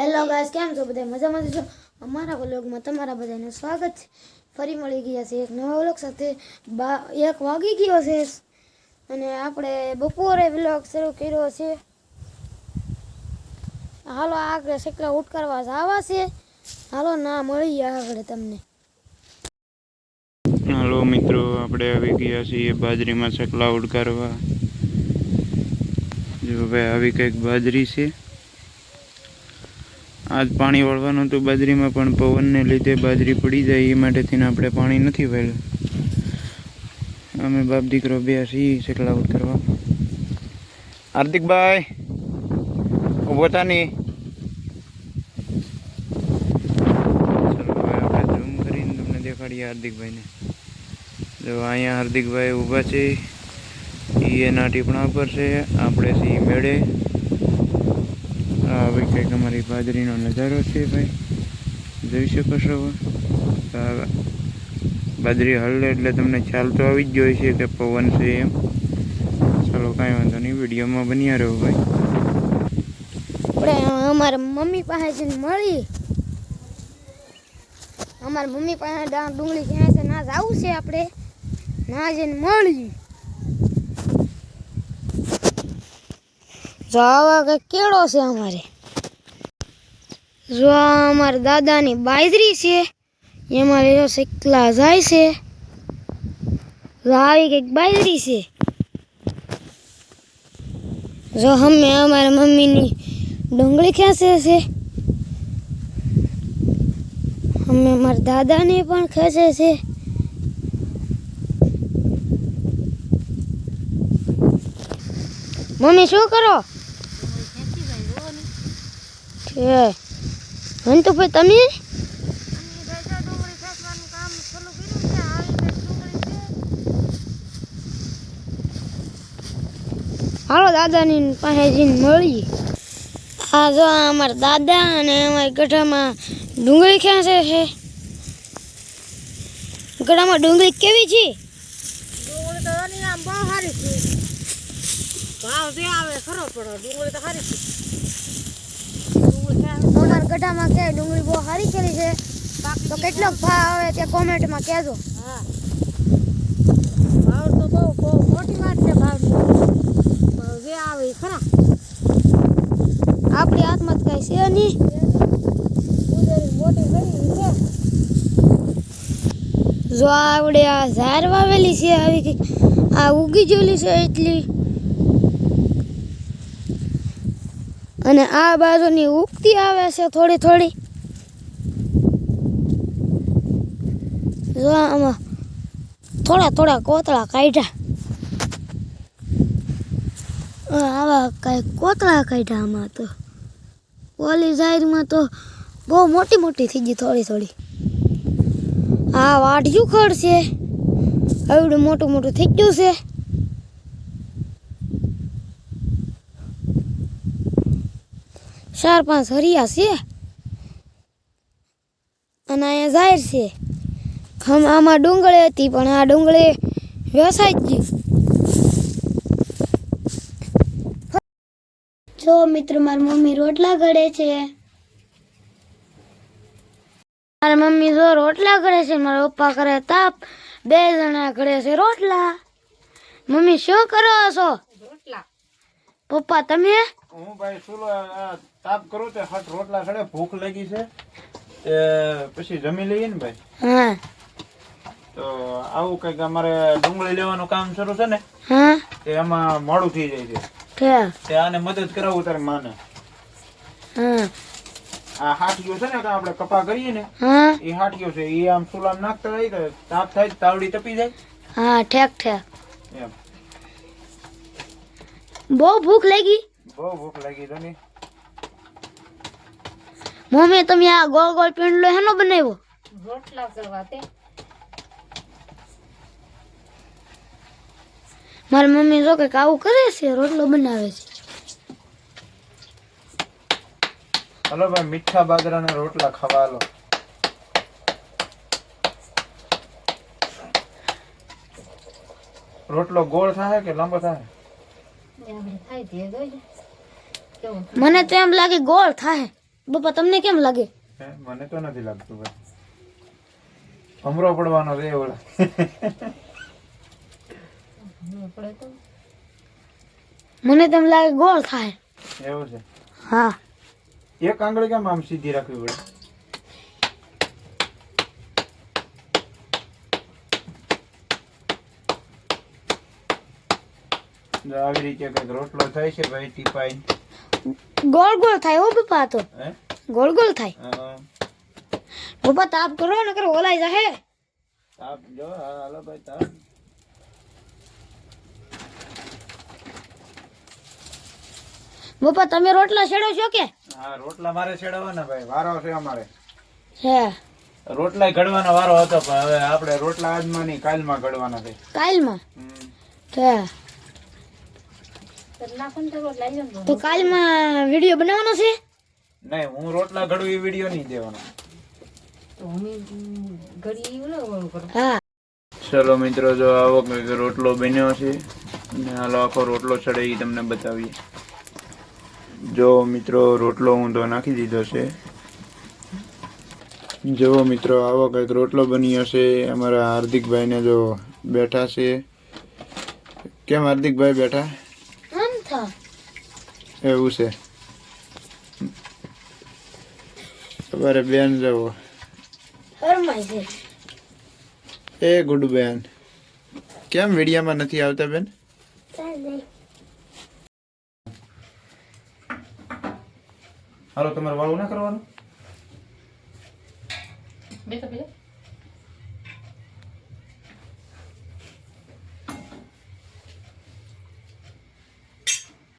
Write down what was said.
Hello guys કેમ છો બધા મજામાં છો? અમારા વ્લોગમાં તમારા બધાનું સ્વાગત છે. ફરી મળી ગયા છે એક નવા વ્લોગ સાથે. બા, એક વાગી ગયો છે. અને આપણે બપોરે વ્લોગ શરૂ કર્યો છે. હાલો, આગળ શેકલા ઉઠ કરવા જવા છે. હાલો, ના મળીએ આગળ તમને. હાલો, મિત્રો, આપણે આવી ગયા છીએ બાજરીમાં શેકલા ઉડકારવા જો ભાઈ, આવી કંઈક બાજરી છે. આજ પાણી વળવાનું હતું બાજરીમાં, પણ પવનને લીધે બાજરી પડી જાય, એ માટેથી આપણે પાણી નથી વાળ્યું. અમે બાપ દીકરો બે છીએ સેકલાઉટ કરવા. હાર્દિકભાઈ ઊભો તમને દેખાડીએ હાર્દિકભાઈને. જો અહીંયા હાર્દિકભાઈ ઊભા છે એ એના ટીપણા પર છે, આપણે સી મેળે. આ કંઈક અમારી બાજરીનો નજારો છે ભાઈ? જોઈ શકો છો. બાજરી હલલે એટલે તમને ખ્યાલ તો આવી જ ગયો છે કે પવન છે એમ. ચાલો કાંઈ વાંધો નહીં, વિડીયોમાં બન્યા રહો ભાઈ. અમારા મમ્મી પાસે મળી. અમારા મમ્મી પાસે ડુંગળી ક્યાં છે? ના જવું છે આપણે. ના જઈને મળી. જો આવા કંઈક કેળો છે અમારે? જો આ અમારા દાદાની બાજરી છે એમાં જો શેકલા જાય છે. આવી કંઈક બાજરી છે. જો અમે અમારા મમ્મીની ડુંગળી ખેંચે છે. અમે અમારા દાદાને પણ ખેંચે છે. મમ્મી શું કરો? છે હંતુ ભાઈ તમે? હાલો દાદાની પાસે જઈને મળી આ જો અમારા દાદા અને અમારી ગઢામાં ડુંગળી ખેંચે છે ગઢામાં ડુંગળી કેવી છે? બહુ સારી છે. ભાવ આવે ખરો, પણ ડુંગળી તો સારી છે? ગઢામાં કે ડુંગળી બહુ સારી ખેલી છે તો કેટલો ભાવ આવે તે કોમેન્ટમાં કહેજો. હા. ભાવ તો બહુ બહુ મોટી વાત છે ભાવની. ભાવ જે આવે ખરા. આપણી હાથમાં જ કાંઈ છે નહીં. મોટી છે. જો આવડે આ ઝાર વાવેલી છે આવી આ ઉગી જેલી છે એટલી. અને આ બાજુની ઉગતી આવે છે થોડી થોડી. જો આમાં થોડા થોડા કોતળા કાઢ્યા. આવા કાંઈ કોતળા કાઢ્યા આમાં તો. ઓલી સાઈડમાં તો બહુ મોટી મોટી થઈ ગઈ થોડી થોડી. આ વાઢિયું ખડ છે. આવડું મોટું મોટું થઈ ગયું છે. ચાર પાંચ હરિયા છે. અને અહીંયા જાહેર છે. આમાં ડુંગળી હતી પણ આ ડુંગળી વ્યવસાય જ જો મિત્ર મારી મમ્મી રોટલા ઘડે છે. મારા મમ્મી જો રોટલા ઘડે છે મારા પપ્પા કરે તાપ બે જણા ઘડે છે રોટલા. મમ્મી શું કરો છો? રોટલા. પપ્પા તમે? હું ભાઈ આ તાપ કરું તે હટ રોટલા સડે ભૂખ લાગી છે. એ પછી જમી લઈએ ને ભાઈ. તો આવું કંઈક અમારે ડુંગળી લેવાનું કામ શરૂ છે ને તે એમાં મોડું થઈ જાય છે. તે આને મદદ કરાવું તારે માને. આ હાટકીઓ છે ને કે આપણે કપા કરીએ ને એ હાટકીઓ છે એ આમ સુલામ નાખતા જાય તો તાપ થાય તાવડી તપી જાય? હા ઠેક ઠેક. બહુ ભૂખ લાગી. બહુ ભૂખ લાગી તો ની. મમ્મી તમે આ ગોળ ગોળ પીંડલો હેનો બનાવ્યો? રોટલા કરવા તે. મારી મમ્મી જો કંઈક આવું કરે છે રોટલો બનાવે છે. હલો ભાઈ મીઠા બાજરાના રોટલા ખાવા લો રોટલો ગોળ થાય કે લાંબો થાય આપણે થાય તે જોઈ કેવું મને તો એમ લાગે ગોળ થાય બાપા તમને કેમ લાગે? મને તો નથી લાગતું ભાઈ. અમરો પડવાનો રે ઓલા. મને તેમ લાગે ગોળ થાય એવું છે? હા. એક આંગળી કેમ આમ સીધી રાખવી પડે? આવી રીતે કંઈક રોટલો થાય છે ભાઈ ટીપાઈ. ગોળ ગોળ થાય હો પપ્પા તો. ગોળ ગોળ થાય. પપ્પા તાપ કરો ને કરો ઓલાઈ જાહે. તાપ જો હાલો ભાઈ તાપ. પપ્પા તમે રોટલા શેડો છો કે? હા રોટલા મારે શેડવાના ભાઈ વારો છે અમારે. હે. રોટલા ઘડવાનો વારો હતો પણ હવે આપણે રોટલા આજમાં નહીં કાલમાં ઘડવાના છે. કાલમાં. હે. તો કાલમાં વીડિયો બનાવવાનો છે? નહીં હું રોટલા ઘડું એ વીડિયો નહીં દેવાનો. ચલો મિત્રો જો આવો કંઈક રોટલો બન્યો છે અને હાલો આખો રોટલો ચડે એ તમને બતાવીએ. જો મિત્રો રોટલો હું તો નાખી દીધો છે. જો મિત્રો આવો કંઈક રોટલો બન્યો છે. અમારા હાર્દિકભાઈને જો બેઠા છે. કેમ હાર્દિકભાઈ બેઠા? એવું છે. તમારે બેન જવો. એ ગુડ બેન. કેમ વિડીયામાં નથી આવતા બેન? હાલો તમારે વાળું ના કરવાનું?